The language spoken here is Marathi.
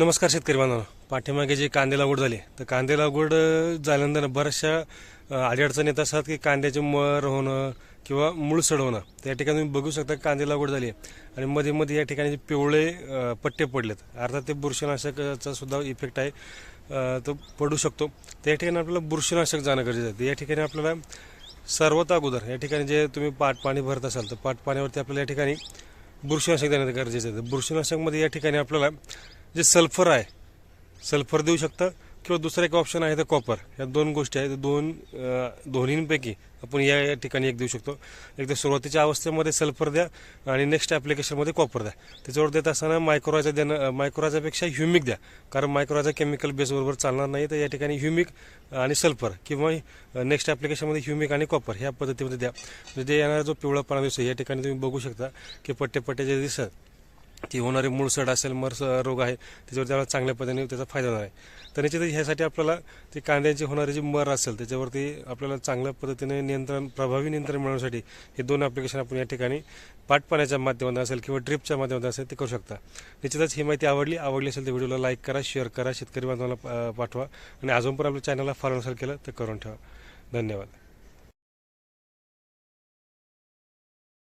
नमस्कार शेतकरी बांधवांनो. पाठीमागे जे कांदे लागवड झाली तर कांदे लागवड झाल्यानंतर बऱ्याचशा अडीअडचणी येत असतात की कांद्याचे मर होणं किंवा मूळ सड होणं त्या ठिकाणी तुम्ही बघू शकता कांदे लागवड झाली आहे आणि मध्ये मध्ये या ठिकाणी पिवळे पट्टे पडलेत अर्थात ते बुरशीनाशकाचा सुद्धा इफेक्ट आहे तो पडू शकतो. त्या ठिकाणी आपल्याला बुरशीनाशक जाणं गरजेचं आहे. या ठिकाणी आपल्याला सर्वात अगोदर या ठिकाणी जे तुम्ही पाट पाणी भरत असाल तर पाट पाण्यावरती आपल्याला या ठिकाणी बुरशीनाशक देण्यात गरजेचं आहे. बुरशीनाशकमध्ये या ठिकाणी आपल्याला जे सल्फर आहे सल्फर देऊ शकता किंवा दुसरं एक ऑप्शन आहे तर कॉपर या दोन गोष्टी आहेत दोन दोन्हींपैकी आपण या या ठिकाणी एक देऊ शकतो. एक तर सुरुवातीच्या अवस्थेमध्ये सल्फर द्या आणि नेक्स्ट ॲप्लिकेशनमध्ये कॉपर द्या. त्याच्यावर देत असताना मायक्रोराजा देणं मायक्रोराजापेक्षा ह्युमिक द्या. कारण मायक्रोराजा केमिकल बेसबरोबर चालणार नाही तर या ठिकाणी ह्युमिक आणि सल्फर किंवा नेक्स्ट ॲप्लिकेशनमध्ये ह्युमिक आणि कॉपर ह्या पद्धतीमध्ये द्या. म्हणजे येणारा जो पिवळापणा दिसतो या ठिकाणी तुम्ही बघू शकता की पट्टे पट्टे जे दिसत ती होणारी मूळसड असेल मरस रोग आहे त्याच्यावर त्याला चांगल्या पद्धतीने त्याचा फायदा होणार आहे. तर निश्चितच ह्यासाठी आपल्याला ते कांद्याची होणारी जी मर असेल त्याच्यावरती आपल्याला चांगल्या पद्धतीने नियंत्रण प्रभावी नियंत्रण मिळवण्यासाठी हे दोन ॲप्लिकेशन आपण या ठिकाणी पाटपाण्याच्या माध्यमातून असेल किंवा ड्रिपच्या माध्यमातून असेल ते करू शकता. निश्चितच ही माहिती आवडली आवडली असेल तर व्हिडिओला लाईक करा शेअर करा शेतकरी बांधवांना पाठवा. आणि अजून पण आपल्या चॅनलला फॉलो नसेल केलं तर करून ठेवा. धन्यवाद.